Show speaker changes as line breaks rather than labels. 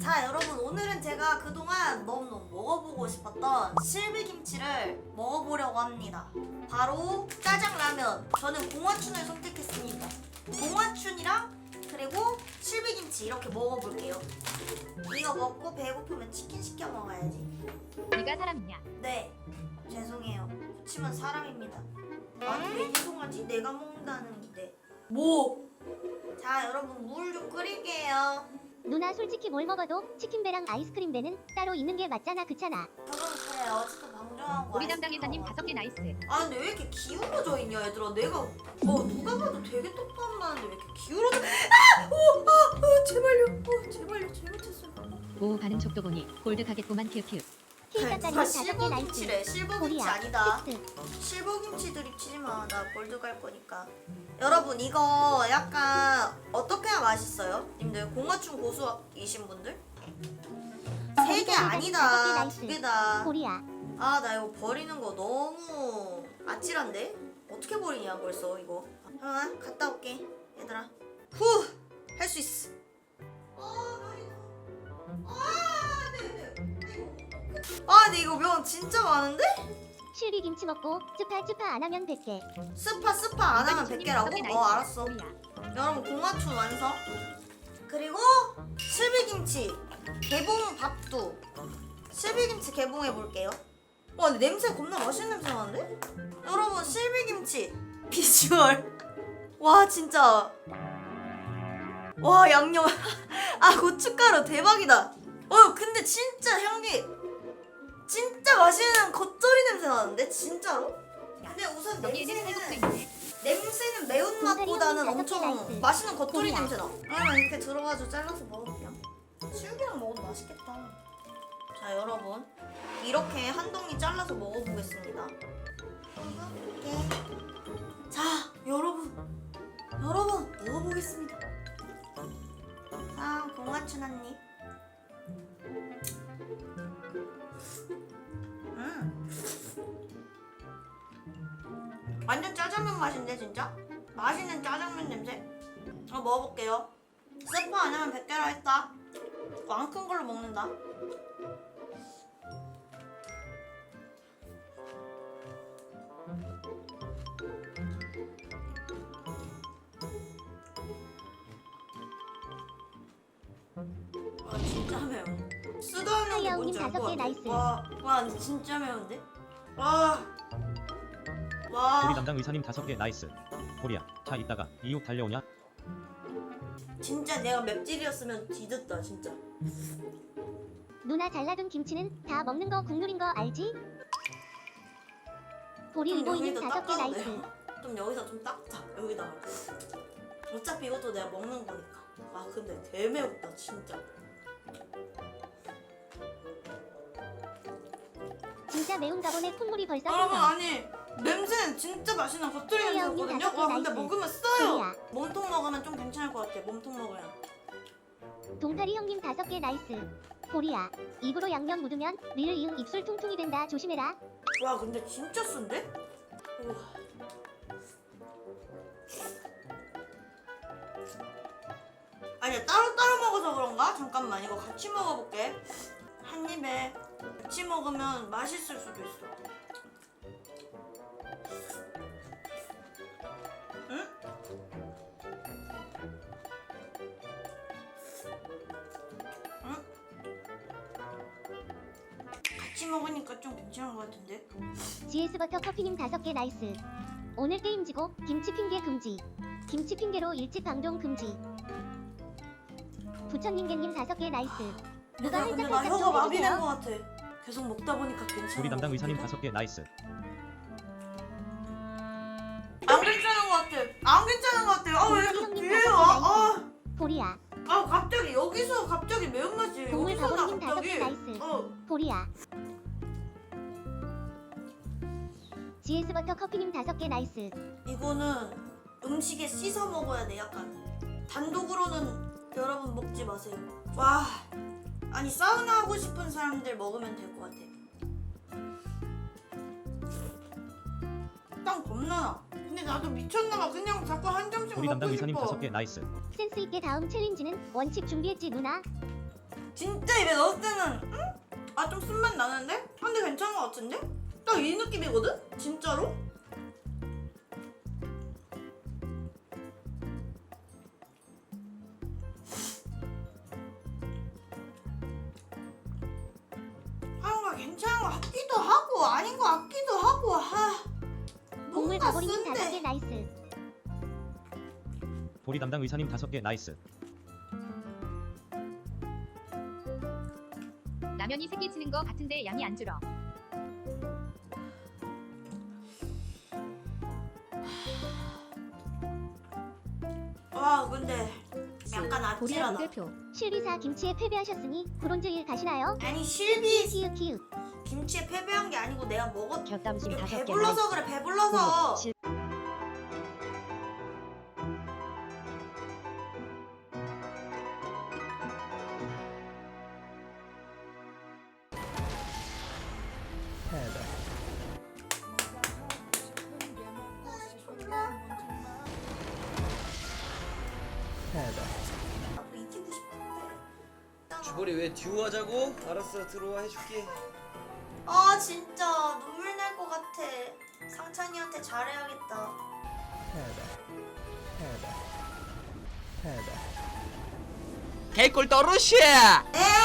자 여러분 오늘은 제가 그동안 너무너무 먹어보고 싶었던 실비김치를 먹어보려고 합니다. 바로 짜장라면. 저는 공화춘을 선택했습니다. 공화춘이랑 그리고 실비김치 이렇게 먹어볼게요. 이거 먹고 배고프면 치킨 시켜 먹어야지.
네가 사람이냐?
네. 죄송해요. 그치만 사람입니다. 아니 왜 죄송하지? 내가 먹는다는데 뭐? 자 여러분 물 좀 끓일게요
누나 솔직히 뭘 먹어도 치킨배랑 아이스크림배는 따로 있는 게 맞잖아 그찮아
저는 그래 어쨌든 방정한 거
우리 담당이사님
먹어.
다섯 개 나이스.
아 근데 왜 이렇게 기울어져 있냐 얘들아 내가 어 누가 봐도 되게 똑바로 나는데 왜 이렇게 기울어져 아! 오! 아! 아! 제발요 어, 제발요 잘못했어요
오 반응 족도 보니 골드 가겠구만 큐큐.
다섯 개 나이스
실버 김치래. 실버 김치
코리아
아니다.
픽스
실버 김치 드립치지 마 나 골드 갈 거니까. 여러분 이거 약간 어떻게 해야 맛있어요? 님들 공화춘 고수이신 분들? 세 개 아니다. 두 개다.
코리아.
아나 이거 버리는 거 너무 아찔한데? 어떻게 버리냐 벌써 이거. 잠깐만 갔다 올게 얘들아. 후! 할 수 있어 아 근데 이거 면 진짜 많은데?
실비 김치 먹고 쭈파 쭈파 안 하면 100개.
스파 스파 안 하면 100개라고? 어 알았어. 여러분 공화춘 완성. 그리고 실비김치. 개봉 밥도. 실비김치 개봉해 볼게요. 와 근데 냄새 겁나 맛있는 냄새 나는데? 여러분 실비김치. 비주얼. 와 진짜. 와 양념. 아 고춧가루 대박이다. 어 근데 진짜 향기 진짜 맛있는 겉절이 냄새 나는데 진짜로? 근데 우선 냄새는
있네.
냄새는 매운맛보다는 엄청. 맛있는 겉절이. 냄새 나. 아 이렇게 들어가지고 잘라서 먹어볼게요. 수육이랑 먹어도 맛있겠다. 자 여러분 이렇게 한 덩이 잘라서 먹어보겠습니다. 이렇게 자 여러분 여러분 먹어보겠습니다. 자 공화춘 한 입. 완전 짜장면 맛인데 진짜? 맛있는 짜장면 냄새? 어 먹어볼게요 스프 안 하면 100개라 했다 왕 큰 걸로 먹는다 아 진짜 매워 않는 게
하이아우님
뭔지 알
다섯 것개
같아
나이스.
와, 와 진짜 매운데? 와 와.
우리 담당 의사님 다섯 개 나이스. 코리아. 자 이따가 이육 달려오냐?
진짜 내가 맵찔이었으면 뒤졌다 진짜
누나 잘라둔 김치는 다 먹는 거 국룰인 거 알지? 보리
좀 여기도
다섯 개
닦아도
나이스
돼요? 좀 여기서 좀 닦자 여기다가 어차피 이것도 내가 먹는 거니까 아 근데 대매웠다 진짜
진짜 매운가 보네 콧물이 벌써
여러분
흘러
아니 냄새는 진짜 맛있는 겉절이 냄새거든요? 와 근데. 먹으면 써요.
코리아
몸통 먹으면 좀 괜찮을 것 같아 몸통 먹으면.
동타리 형님 다섯 개 나이스. 코리아 입으로 양념 묻으면 리을 이응 입술 퉁퉁이 된다. 조심해라.
와 근데 진짜 쓴데? 우와. 아니 따로따로 먹어서 그런가? 잠깐만 이거 같이 먹어볼게. 한 입에 같이 먹으면 맛있을 수도 있어 같이 먹으니까 좀 괜찮은 것 같은데?
GS버터 커피님 다섯 개 나이스 오늘 게임 지고 김치 핑계 금지 김치 핑계로 일찍 방종 금지 부천님개님 다섯 개 나이스 누가
근데
활짝
나
활짝
혀가
좀
마비된
해주세요
것 같아. 계속 먹다 보니까 괜찮아.
우리 담당 의사님 다섯 개 나이스.
안 괜찮은 것 같아. 안 괜찮은 것 같아. 아왜 이렇게?
나이스.
아,
아
갑자기 여기서 갑자기 매운맛이
동물
여기서 나
바보님 다섯 개
갑자기.
나이스
어.
코리아 GS버터 커피님 다섯 개 나이스
이거는 음식에 씻어 먹어야 돼. 약간 단독으로는 여러분 먹지 마세요. 와. 아니 사우나 하고 싶은 사람들 먹으면 될 것 같아. 땀 겁나 나. 근데 나도 미쳤나봐. 그냥 자꾸 한 점씩
우리
먹고
담당 의사님
싶어.
다섯 개 나이스.
센스 있게 다음 챌린지는 원칙 준비했지 누나
진짜 입에 넣을 때는 응? 아 좀 쓴맛 나는데? 아, 근데 괜찮은 것 같은데? 딱 이 느낌이거든? 진짜로? 하는 거 괜찮은 거 같기도 하고 아닌 거 같기도 하고 하
곡물
뭔가
가보리님. 다섯 개 나이스.
보리 담당 의사님 다섯 개 나이스.
라면이 새끼 치는 거 같은데 양이 안 줄어.
와 근데 약간
보리야
아찔하다
우대표.
실비사 김치에 패배하셨으니 브론즈 1 가시나요?
아니 실비
키읔 키읔.
김치에 패배한 게 아니고 내가 먹었
곁담심 다섯 개
배불러서 그래 배불러서.
실-
나도 이기고 싶은데.
주벌이 왜 듀오 하자고? 알았어 들어와 해줄게
아 진짜. 눈물 날 것 같아. 상찬이한테 잘해야겠다.
개꿀 떨으시!
에